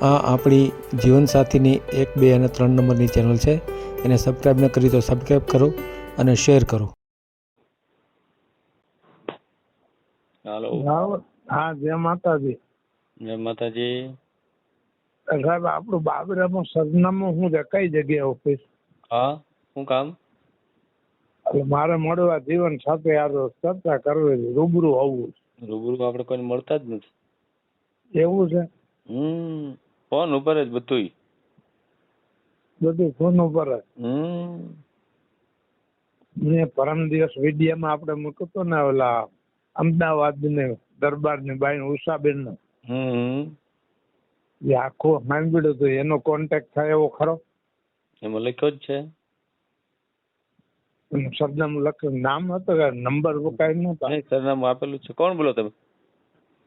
આ આપણી જીવનસાથીની એક બે અને ત્રણ નંબરની ચેનલ છે. એને સબસ્ક્રાઈબ ન કરી તો સબસ્ક્રાઈબ કરો અને શેર કરો. હાલો. હા જય માતાજી. જય માતાજી. સાહેબ આપણું બાબરામાં સરનામું હું છે? કઈ જગ્યાએ ઓફિસ હા શું કામ? એટલે મારે મળવા જીવન સાથે આ ચર્ચા કરવી છે રૂબરૂ આવવું રૂબરૂ આપણે કોઈને મળતા જ નથી. એવું છે? હમ. ફોન ઉપર જ બધુંય. બધું ફોન ઉપર જ. હમ. મેં પરમ દિવસ વિડીયામાં આપણે મૂક્યો હતો ને ઓલા અમદાવાદ ને દરબારની બાઈ ઉષાબેન નો એ આખો સાંભળ્યો હતો એનો કોન્ટેક્ટ થાય એવો ખરો? એમાં લખ્યો જ છે. સરનામું લખ્યું. નામ હતું કે નંબર કઈ નહોતા? સરનામું આપેલું છે. કોણ બોલો તમે?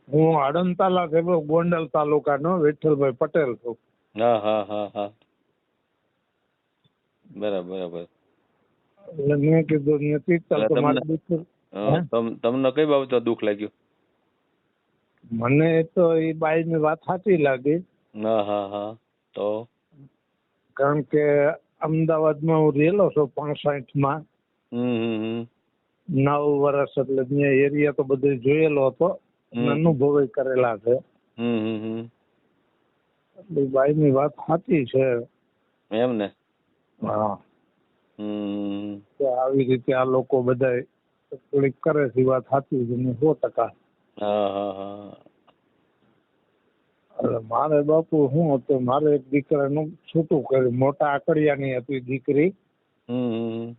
હું આણંદ તાલુકા એવો ગોંડલ તાલુકાનો વિઠ્ઠલભાઈ પટેલ છું. હા હા હા હા. બરાબર બરાબર. એટલે મેં કીધું નથી ચાલ તો એટલે મારી તમને- દીકરી તમને કઈ બાબતમાં દુઃખ લાગ્યું? મને તો એ બાઈની વાત સાચી લાગી. હા હા હા. તો? કારણ કે અમદાવાદમાં હું રહેલો છું પાંસઠમાં. હમ હમ હમ. નવ વર્ષ એટલે મેં એરિયા તો બધો જોયેલો હતો. અનુભવે કરેલા છે. હમ હમ હમ. એટલે ઈ બાઈની વાત સાચી છે. એમ ને? હા. કે આવી રીતે આ લોકો બધા થોડીક કરે છે વાત સાચી છે ને સો ટકા. હા હા હા. મારે બાપુ શું હતું મારે એક દીકરાનું છૂટું કર્યું મોટા આકડિયાની હતી દીકરી. હમ.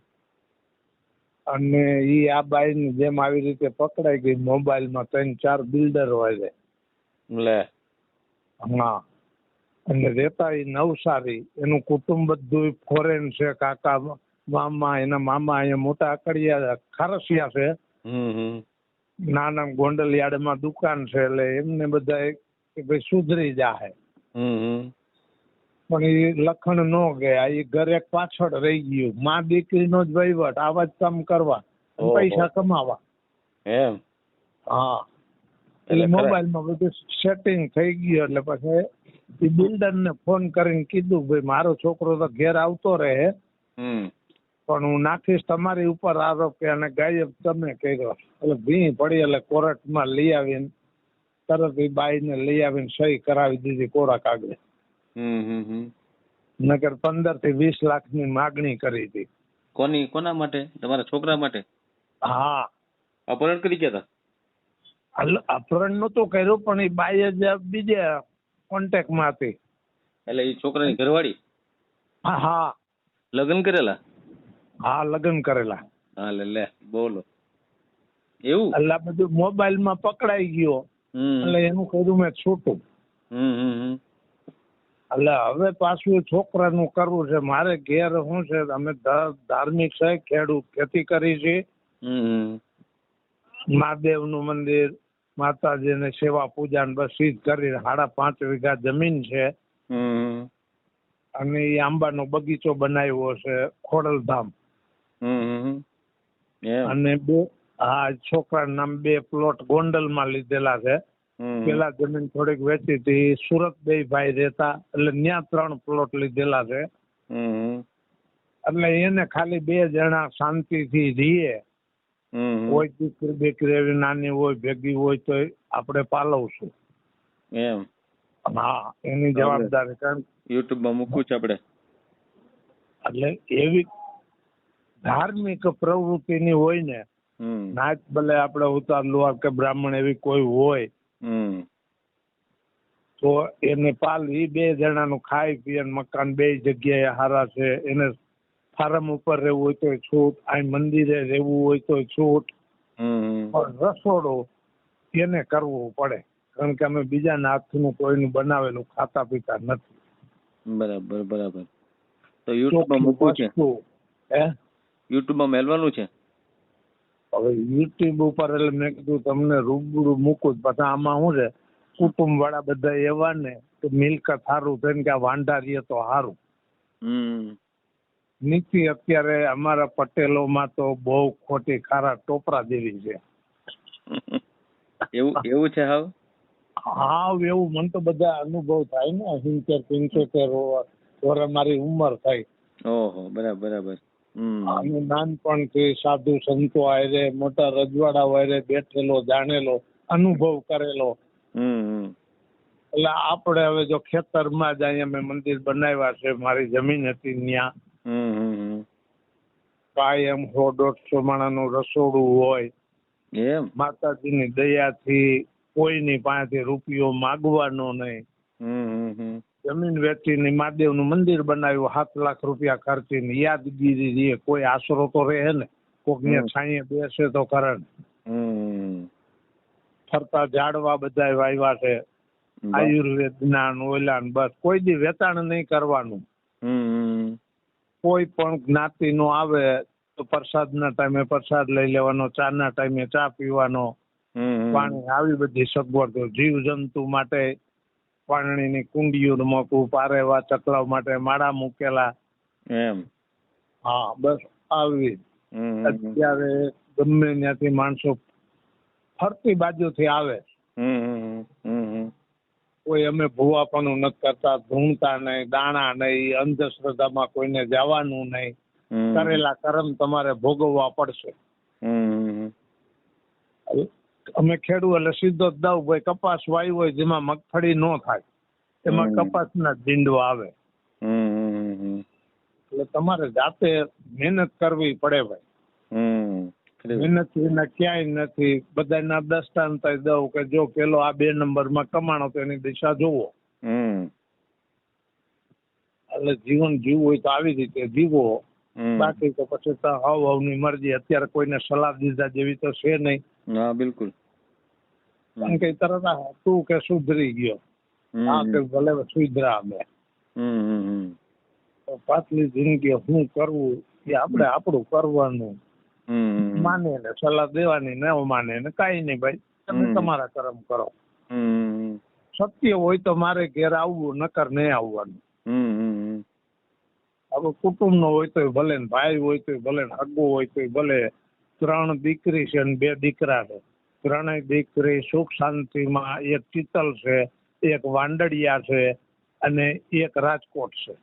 અને એ આ બાઈની જેમ આવી રીતે પકડાઈ ગઈ મોબાઈલમાં ત્રણ ચાર બિલ્ડર હોય છે. લે. હા. અને રહેતા એ નવસારી એનું કુટુંબ બધું ફોરેન છે કાકા મામા એના મામા અહીંયા મોટા અકડિયા ખારસિયા છે. નાના ગોંડલ યાર્ડમાં દુકાન છે એટલે એમને બધા કે ભાઈ સુધરી જાહે. પણ એ લખણ ન ગયા. એ ઘરે પાછળ રહી ગયું. માં દીકરીનો જ વહીવટ. આવા જ કામ કરવા. પૈસા કમાવા. એમ? હા. એટલે મોબાઈલમાં બધું સેટિંગ થઈ ગયું. એટલે પછી એ બિલ્ડર ને ફોન કરીને કીધું ભાઈ મારો છોકરો તો ઘેર આવતો રહે. પણ હું નાખીશ તમારી ઉપર આરોપ કે અને ગાયબ તમે કર્યો. એટલે ભી પડી એટલે કોર્ટમાં લઈ આવીને તરત એ બાઈને લઈ આવીને સહી કરાવી દીધી કોરા કાગળે. નગર પંદરથી વીસ લાખની માગણી કરી હતી. કોની કોના માટે? તમારા છોકરા માટે? હા. અપહરણ કરી ગયા હતા? અપહરણ નહોતું કર્યું પણ એ બાઈ જ બીજે કોન્ટેક્ટમાં હતી એટલે એ છોકરાની ઘરવાળી? હા હા. લગ્ન કરેલા? હા લગ્ન કરેલા. હા લે લે બોલો. એવું? એટલે બધું મોબાઈલમાં પકડાઈ ગયો. એટલે એનું કર્યું મેં છૂટું. હમ હમ. એટલે હવે પાછું છોકરાનું કરવું છે. મારે ઘેર શું છે? અમે ધાર્મિક છે ખેડૂત. ખેતી કરી છે. મહાદેવનું મહાદેવનું મંદિર માતાજીને સેવા પૂજા ને બસ ઈ જ કરી. સાડા પાંચ વીઘા જમીન છે. અને એ આંબાનો બગીચો બનાવ્યો છે ખોડલધામ. અને બે હા છોકરા નામ બે પ્લોટ ગોંડલમાં લીધેલા છે. પેલા જમીન થોડીક વેચી હતી. સુરત બે ભાઈ રહેતા. એટલે ત્યાં ત્રણ પ્લોટ લીધેલા છે. એટલે એને ખાલી બે જણા શાંતિથી રહીએ. કોઈ દીકરી દીકરી એવી નાની હોય ભેગી હોય તો આપણે પાલવશું. એમ. હા એની જવાબદારી કારણ યુટ્યુબમાં મૂકવું છે આપણે. એટલે એવી ધાર્મિક પ્રવૃત્તિની હોય ને નાચ ભલે આપણે ઉતાર લુહાર કે બ્રાહ્મણ એવી કોઈ હોય તો એને પાલ એ બે જણાનું ખાઈ પીએ ને મકાન બે જગ્યાએ હારા છે. એને ફાર્મ ઉપર રહેવું હોય તો છૂટ આ મંદિરે રહેવું હોય તો છૂટ. હમ. પણ રસોડો એને કરવું પડે. કારણ કે અમે બીજાના હાથનું કોઈનું બનાવેલું ખાતા પીતા નથી. બરાબર બરાબર. તો યુટ્યુબમાં મૂકવું છે? હે? યુટ્યુબમાં મેલવાનું છે? હવે યુટ્યુબ ઉપર એટલે મેં કીધું તમને રૂબરૂ મૂકું પછી આમાં શું છે? કુટુંબ વાળા બધા એવા ને કે મિલકત સારું થઈને કે આ વાંઢા રહીએ તો સારું. નીતિ અત્યારે અમારા પટેલોમાં તો બહુ ખોટી ખારા ટોપરા જેવી છે. એવું એવું છે હાવ? હાવ એવું મને તો બધા અનુભવ થાય ને. સિત્તેર પંચોતેર વર્ષ મારી ઉંમર થઈ. ઓહો બરાબર બરાબર. અને નાનપણથી સાધુ સંતો આયરે મોટા રજવાડા આયરે બેઠેલો જાણેલો અનુભવ કરેલો. એટલે આપણે હવે જો ખેતરમાં જ અહીંયા મેં મંદિર બનાવ્યા છે મારી જમીન હતી ત્યાં. કાયમ સો દોઢસો માણાનું રસોડું હોય. એમ? માતાજીની દયાથી કોઈની પાસેથી રૂપિયો માગવાનો નહીં. જમીન વેચીને મહાદેવનું મંદિર બનાવ્યું સાત લાખ રૂપિયા ખર્ચીને યાદગીરી રે કોઈ આશરો તો રહે ને? કોક ને છાંયે બેસે તો કરે ને? ફરતા ઝાડવા બધા વાવ્યા છે આયુર્વેદ જ્ઞાન ઓલા બસ. કોઈ દી વેચાણ નહીં કરવાનું. કોઈ પણ જ્ઞાતિ નો આવે તો પ્રસાદ ના ટાઈમે પ્રસાદ લઈ લેવાનો ચા ના ટાઈમે ચા પીવાનો. પાણી આવી બધી સગવડ. જીવ જંતુ માટે પાણીની કુંડીઓ મૂકવું પારેવા ચકલાવ માટે માળા મૂકેલા. એમ. હા બસ આવી. અત્યારે ગમે ત્યાંથી માણસો ફરતી બાજુથી આવે. કોઈ અમે ભૂવાપણું નથી કરતા ધૂણતા નહીં દાણા નહીં અંધશ્રદ્ધામાં કોઈને જવાનું નહીં. કરેલા કર્મ તમારે ભોગવવા પડશે. અમે ખેડૂ એટલે સીધો જ દઉં ભાઈ કપાસ વાયુ હોય જેમાં મગફળી ન થાય. એમાં. કપાસના જીંડો આવે. એટલે તમારે જાતે મહેનત કરવી પડે ભાઈ. મહેનત વિના ક્યાંય નથી. બધાના દૃષ્ટાંત દઉં કે જો પેલો આ બે નંબરમાં કમાણો તો એની દિશા જોવો. હમ. એટલે જીવન જીવવું હોય તો આવી રીતે જીવો. બાકી તો પછી તો હવ હવની મરજી. અત્યારે કોઈને સલાહ દીધા જેવી તો છે નહીં. હા બિલકુલ. કારણ કે તરત હતું કે સુધરી ગયો. હા કે ભલે સુધરા અમે પાછલી જિંદગી શું કરવું એ આપણે આપણું કરવાનું. માને ને સલાહ દેવાની ને માને ને કાંઈ નહીં ભાઈ. તમે તમારા કર્મ કરો. સત્ય હોય તો મારે ઘેર આવવું નકર નહીં આવવાનું. હવે કુટુંબ નો હોય તો ભલે ભાઈ હોય તો ભલે હગો હોય તો ભલે. ત્રણ દીકરી છે ને બે દીકરા છે. ત્રણેય દીકરી સુખ શાંતિમાં એક ચિત્તલ છે એક વાંડડિયા છે અને એક રાજકોટ છે.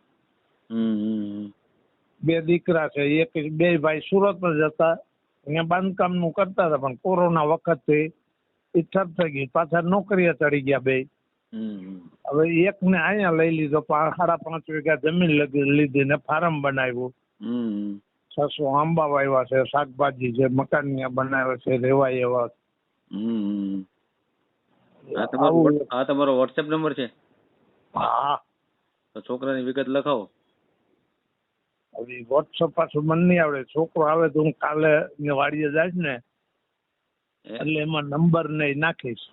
બે દીકરા છે એક બે ભાઈ સુરત જતા અહીંયા બાંધકામનું કરતા હતા પણ કોરોના એ ઠપ થઈ ગઈ. પાછા નોકરીએ ચડી ગયા બે. હવે એક ને અહીંયા લઈ લીધો સાડા પાંચ વીઘા જમીન લીધી ને ફાર્મ બનાવ્યું. હમ છસો આંબા વાવ્યા છે શાકભાજી છે મકાન બનાવ્યા બનાવે છે રેવા એવા હમ. આ તમારો આ તમારો વોટ્સએપ નંબર છે? હા. તો છોકરાની વિગત લખાવો. હવે વોટ્સઅપ પાછું મને નહીં આવડે. છોકરો આવે તો હું કાલે વાડીએ જાય ને એટલે એમાં નંબર નહીં નાખીશ.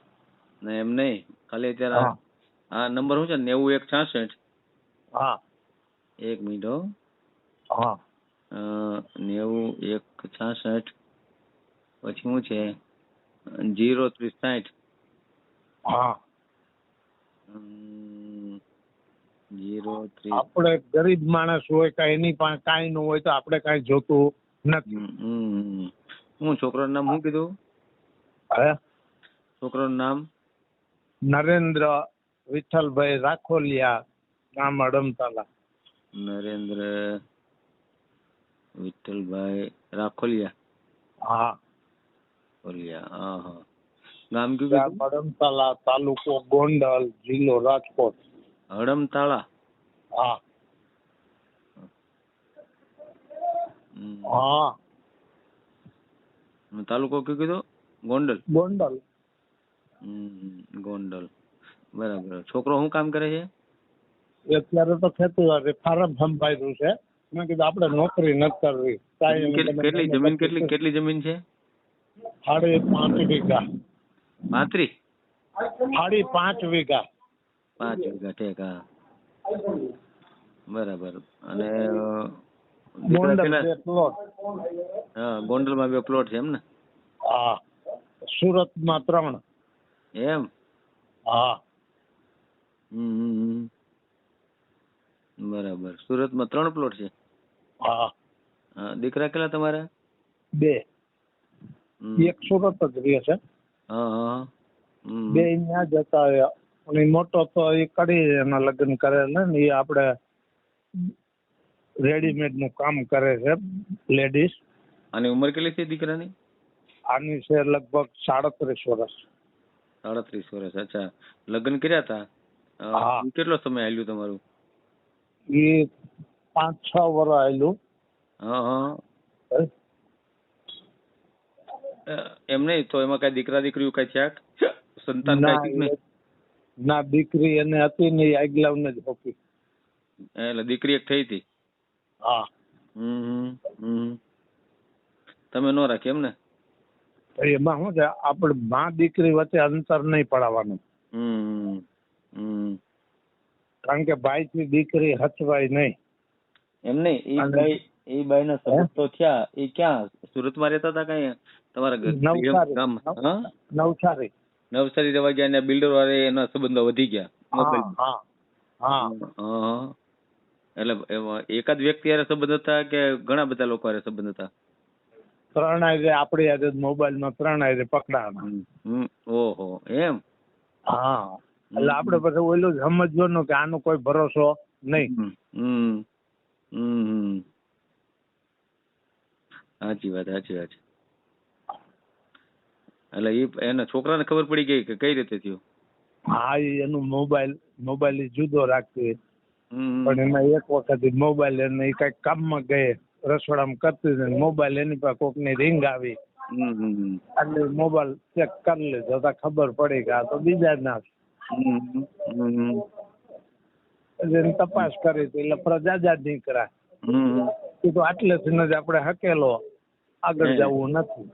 ને એમ નહીં? ખાલી અત્યારે આ નંબર શું છે? નેવું એક છાસઠ. હા. એક મિનિટ હો. હા. નેવું એક છાસઠ. પછી શું છે? જીરો ત્રીસ સાઠ હા. જીરો ત્રીસ. આપણે ગરીબ માણસ હોય કાંઈ એની પાસે કાંઈ ન હોય તો આપણે કાંઈ જોતું નથી. હું છોકરાનું નામ શું કીધું? હે? છોકરાનું નામ? નરેન્દ્ર વિઠ્ઠલભાઈ રાખોલિયા ગામ અડમતાલા. નરેન્દ્ર વિઠ્ઠલભાઈ રાખોલિયા. હા. રાખોલિયા હા હા ગામ કયું ગામ કીધું અડમતાલા તાલુકો ગોંડલ જિલ્લો રાજકોટ. હડમતાળા હા. હમ. હા. તાલુકો કયો કીધો ગોંડલ? ગોંડલ. હમ, ગોંડલ. બરાબર. છોકરો શું કામ કરે છે? એ અત્યારે તો ખેતીવાડી ફાર્મ સંભાળ્યું છે. મેં કીધું આપણે નોકરી નથી કરવી. કાંઈ કેટલી કેટલી જમીન કેટલી કેટલી જમીન છે? સાડી પાંચ વીઘા. માત્રી સાડી પાંચ વીઘા. પાંચ વીઘા ઠેક હા. બરાબર. અને હા ગોંડલમાં બે પ્લોટ છે એમ ને? હા. સુરતમાં ત્રણ. એમ? હા. હમ. બરાબર. સુરતમાં ત્રણ પ્લોટ છે? હા, દીકરા કેટલા તમારા? બે. હમ. એક સુરત જ રહે છે. હા હા. બે ત્યાં જતા અને મોટો તો એ કરી એના લગ્ન કરેલા ને એ આપણે રેડીમેડનું કામ કરે છે લેડીઝ આની ઉંમર કેટલી છે દીકરાની? આની છે લગભગ સાડત્રીસ વર્ષ. સાડત્રીસ વર્ષ અચ્છા. લગ્ન કર્યા હતા. કેટલો સમય હાલ્યું તમારું? એ પાંચ છ વર્ષ આવેલું હા. હા એમ નહીં તો એમાં કઈ દીકરા દીકરીઓ કઈ થયા સંતાન કઈ નહીં? ના દીકરી એને હતી ને આગલાવ ને જ એટલે દીકરી એક થઈ હતી? હા. હમ હમ, તમે નો રાખી એમ ને એમાં શું છે આપણે મા દીકરી વચ્ચે અંતર નહીં પડાવવાનું. હમ હમ કારણ કે ભાઈ થી દીકરી હચવાય નહીં. એમ નહીં એ બાઈ એ બાઈ ના સબંધ તો થયા. એ ક્યાં? સુરતમાં રહેતા હતા કઈ? તમારા નવસારી. ગામ? નવસારી. નવસારી રહેવા ગયા અને બિલ્ડર વાળે એના સંબંધો વધી ગયા. એટલે એકાદ વ્યક્તિ યારે સંબંધ હતા કે ઘણા બધા લોકો યારે સંબંધ હતા? ત્રણ આજે આપણી આજે મોબાઈલમાં ત્રણેય જે પકડાણા. ઓહો એમ? હા. એટલે આપણે પછી ઓલું સમજવાનું કે આનો કોઈ ભરોસો નહીં. હમ, હમ. સાચી વાત સાચી વાત. છે એટલે એ એના છોકરાને ખબર પડી ગઈ કે કઈ રીતે થયું? હા એ એનું મોબાઈલ મોબાઈલ જુદો રાખતી પણ એમાં એક વખત મોબાઈલ એને એ કઈ કામમાં ગયે રસોડામાં કરતી હતી મોબાઈલ એની પાસે કોકની રિંગ આવી. એટલે મોબાઈલ ચેક કરી લીધો તો ખબર પડી કે આ તો બીજા ના તપાસ કરી હતી એટલે પ્રજા જ નીકળ્યા હમ, કીધું આટલેથી જ આપણે હકેલો. આગળ જવું નથી.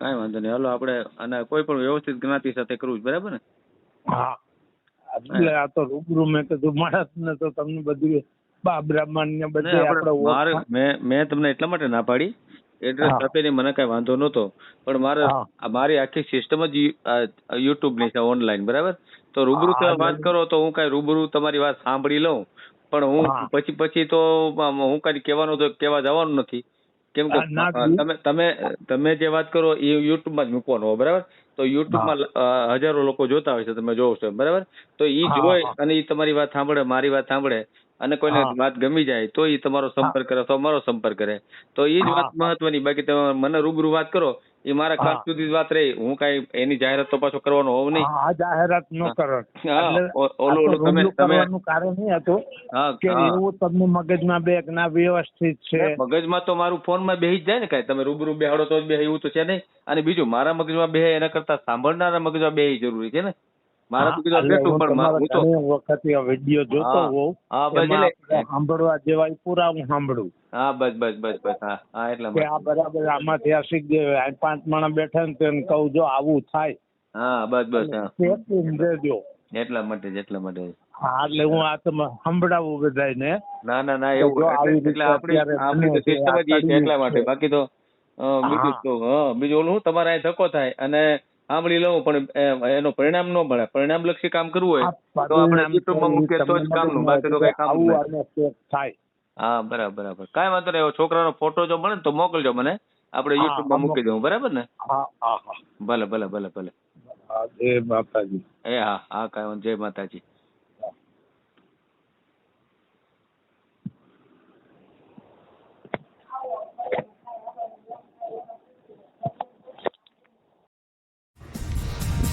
કાંઈ વાંધો નહીં. હાલો આપણે અને કોઈ પણ વ્યવસ્થિત જ્ઞાતિ સાથે કરવું છે બરાબર ને? હા. એટલે આ તો રૂબરૂ મેં કીધું માણસ ને તો તમને બધું બા બ્રાહ્મણ ને બધે આપણે મેં મેં તમને એટલા માટે ના પાડી. એડ્રેસ. આપીને મને કઈ વાંધો નહોતો. પણ મારે મારી આખી સિસ્ટમ જ યુટ્યુબની છે ઓનલાઈન બરાબર? તો રૂબરૂ તમે વાત કરો તો હું કઈ રૂબરૂ તમારી વાત સાંભળી લઉં. પણ હું પછી પછી તો હું કઈ કહેવાનું તો કહેવા જવાનું નથી. કેમ કે તમે તમે તમે જે વાત કરો એ યુટ્યુબમાં જ મૂકવાનું હોય બરાબર? તો યુટ્યુબમાં હજારો લોકો જોતા હોય છે તમે જોવો છો બરાબર? તો એ જોઈ અને એ તમારી વાત સાંભળે મારી વાત સાંભળે અને કોઈને વાત ગમી જાય તો એ તમારો સંપર્ક કરે તો અમારો સંપર્ક કરે. તો એ જ વાત મહત્વની બાકી તમે મને રૂબરૂ વાત કરો એ મારા ખાસ સુધી વાત રહી. હું કઈ એની જાહેરાત તો પાછો કરવાનો હોવ નહીં. આ જાહેરાત ન કરો ઓલું- ઓલું તમે- તમે- કરવાનું કારણ એ હતું કે. એવું તમને મગજમાં બે ના વ્યવસ્થિત છે. મગજમાં તો મારું ફોનમાં બેહી જ જાય ને કઈ. તમે રૂબરૂ બેહાડો તો જ બેહે એવું તો છે નહીં. અને બીજું મારા મગજમાં બે એના કરતા સાંભળનારા મગજમાં બેહી જરૂરી છે ને? મારા હું તો વખત આ વીડિયો જોતો. હોઉં હા બસ એટલે સાંભળવા જેવા પૂરા હું સાંભળું. હા બસ બસ બસ બસ હા હા એટલા કે આ બરાબર આમાંથી આ શીખ પાંચ માણસ બેઠા ને તેને કહું જો આવું થાય. હા બસ બસ હા. એટલા માટે એટલા માટે. હા એટલે હું આ તમે સંભળાવું બધાને ના ના ના એવું એટલે આપણી આપણી તો સિસ્ટમ જ છે એટલા માટે. બાકી તો બીજું હા. તો હા બીજું ઓલું તમારે અહીં ધક્કો થાય. અને સાંભળી લઉં પણ એનો પરિણામ ન મળે. પરિણામ લક્ષી કામ કરવું હોય તો આપણે મૂકીએ તો જ કામનું, બાકી તો કઈ થાય. હા બરાબર બરાબર. કાંઈ વાંધો નહીં. છોકરાનો ફોટો જો મળે ને તો મોકલજો મને. આપણે હા, YouTube માં હા, મૂકી દઉં બરાબર ને? હા હા હા. ભલે ભલે ભલે ભલે. જય માતાજી. એ હા હા કાંઈ જય માતાજી.